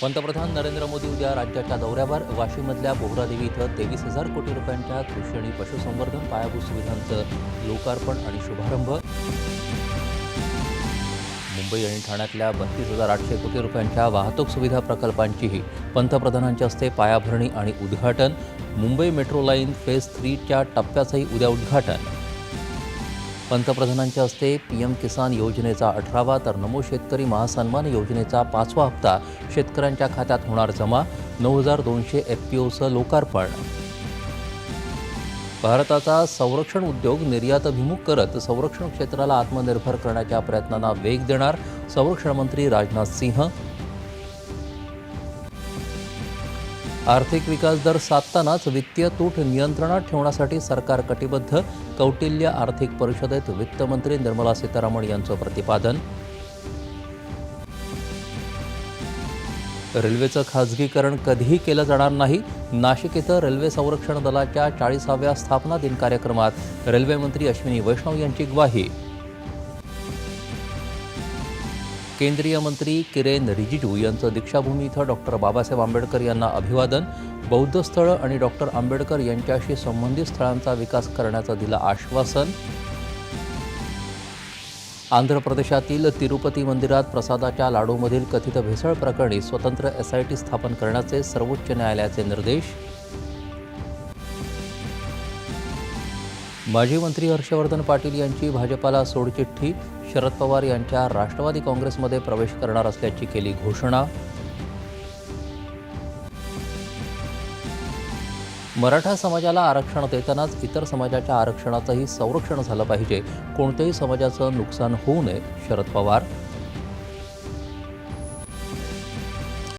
पंतप्रधान नरेंद्र मोदी उद्या राज्याच्या दौऱ्यावर वाशीमधल्या बोहरादेवी इथं तेवीस हजार कोटी रुपयांच्या कृषी आणि पशुसंवर्धन पायाभूत सुविधांचं लोकार्पण आणि शुभारंभ. मुंबई आणि ठाण्यातल्या बत्तीस हजार आठशे कोटी रुपयांच्या वाहतूक सुविधा प्रकल्पांचीही पंतप्रधानांच्या हस्ते पायाभरणी आणि उद्घाटन. मुंबई मेट्रो लाईन फेज थ्रीच्या टप्प्याचंही उद्या उद्घाटन. पंतप्रधानांच्या हस्ते पी एम किसान योजनेचा अठरावा तर नमो शेतकरी महासन्मान योजनेचा पाचवा हप्ता शेतकऱ्यांच्या खात्यात होणार जमा नऊ हजार दोनशे एफ पी ओचं लोकार्पण. भारताचा संरक्षण उद्योग निर्यातभिमुख करत संरक्षण क्षेत्राला आत्मनिर्भर करण्याच्या प्रयत्नांना वेग देणार संरक्षण मंत्री राजनाथ सिंह आर्थिक विकास दर साधतानाच वित्तीय तूट नियंत्रणात ठेवण्यासाठी सरकार कटिबद्ध कौटिल्य आर्थिक परिषदेत वित्तमंत्री निर्मला सीतारामन यांचं प्रतिपादन. रेल्वेचं खाजगीकरण कधीही केलं जाणार नाही. नाशिक इथं रेल्वे संरक्षण दलाच्या चाळीसाव्या स्थापना दिन कार्यक्रमात रेल्वेमंत्री अश्विनी वैष्णव यांची ग्वाही. केंद्रीय मंत्री किरेन रिजिजू यांचं दीक्षाभूमी इथं डॉक्टर बाबासाहेब आंबेडकर यांना अभिवादन बौद्ध स्थळं आणि डॉक्टर आंबेडकर यांच्याशी संबंधित स्थळांचा विकास करण्याचं दिलं आश्वासन. आंध्र प्रदेशातील तिरुपती मंदिरात प्रसादाच्या लाडूमधील कथित भेसळ प्रकरणी स्वतंत्र एसआयटी स्थापन करण्याचे सर्वोच्च न्यायालयाचे निर्देश. माजी मंत्री हर्षवर्धन पाटील यांची भाजपाला सोडचिठ्ठी. शरद पवार यांच्या राष्ट्रवादी काँग्रेसमध्ये प्रवेश करणार असल्याची केली घोषणा. मराठा समाजाला आरक्षण देतानाच इतर समाजाच्या आरक्षणाचंही संरक्षण झालं पाहिजे. कोणत्याही समाजाचं नुकसान होऊ नये शरद पवार.